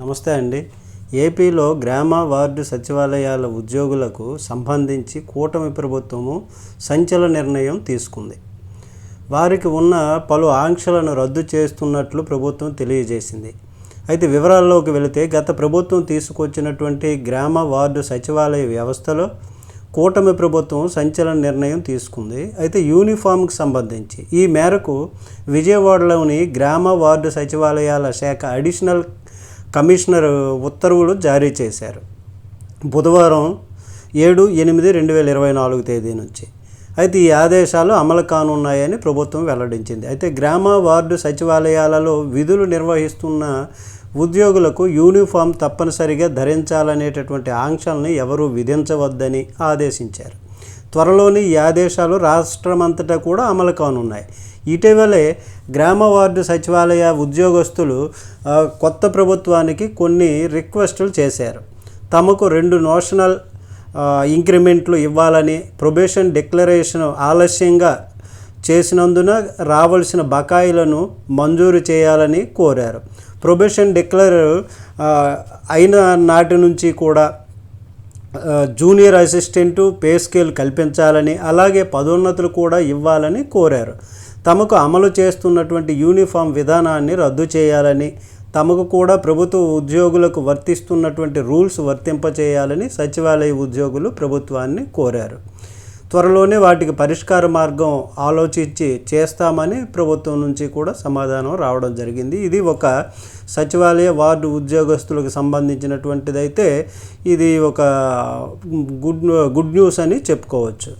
నమస్తే అండి. ఏపీలో గ్రామ వార్డు సచివాలయాల ఉద్యోగులకు సంబంధించి కూటమి ప్రభుత్వము సంచలన నిర్ణయం తీసుకుంది. వారికి ఉన్న పలు ఆంక్షలను రద్దు చేస్తున్నట్లు ప్రభుత్వం తెలియజేసింది. అయితే వివరాల్లోకి వెళితే గత ప్రభుత్వం తీసుకొచ్చినటువంటి గ్రామ వార్డు సచివాలయ వ్యవస్థలో కూటమి ప్రభుత్వం సంచలన నిర్ణయం తీసుకుంది. అయితే యూనిఫామ్కి సంబంధించి ఈ మేరకు విజయవాడలోని గ్రామ వార్డు సచివాలయాల శాఖ అడిషనల్ కమిషనర్ ఉత్తర్వులు జారీ చేశారు. బుధవారం ఏడు ఎనిమిది రెండు వేల ఇరవై నాలుగు తేదీ నుంచి. అయితే ఈ ఆదేశాలు అమలు కానున్నాయని ప్రభుత్వం వెల్లడించింది. అయితే గ్రామ వార్డు సచివాలయాలలో విధులు నిర్వహిస్తున్న ఉద్యోగులకు యూనిఫామ్ తప్పనిసరిగా ధరించాలనేటటువంటి ఆంక్షల్ని ఎవరూ విధించవద్దని ఆదేశించారు. త్వరలోని ఈ ఆదేశాలు రాష్ట్రమంతటా కూడా అమలు కానున్నాయి. ఇటీవలే గ్రామ వార్డు సచివాలయ ఉద్యోగస్తులు కొత్త ప్రభుత్వానికి కొన్ని రిక్వెస్టులు చేశారు. తమకు రెండు నోషనల్ ఇంక్రిమెంట్లు ఇవ్వాలని ప్రొబేషన్ డిక్లరేషన్ ఆలస్యంగా చేసినందున రావాల్సిన బకాయిలను మంజూరు చేయాలని కోరారు. ప్రొబేషన్ డిక్లేర్ అయిన నాటి నుంచి కూడా జూనియర్ అసిస్టెంటు పే స్కేల్ కల్పించాలని అలాగే పదోన్నతులు కూడా ఇవ్వాలని కోరారు. తమకు అమలు చేస్తున్నటువంటి యూనిఫామ్ విధానాన్ని రద్దు చేయాలని తమకు కూడా ప్రభుత్వ ఉద్యోగులకు వర్తిస్తున్నటువంటి రూల్స్ వర్తింపచేయాలని సచివాలయ ఉద్యోగులు ప్రభుత్వాన్ని కోరారు. త్వరలోనే వాటికి పరిష్కార మార్గం ఆలోచించి చేస్తామని ప్రభుత్వం నుంచి కూడా సమాధానం రావడం జరిగింది. ఇది ఒక సచివాలయ వార్డు ఉద్యోగస్తులకు సంబంధించినటువంటిదైతే ఇది ఒక గుడ్ గుడ్ న్యూస్ అని చెప్పుకోవచ్చు.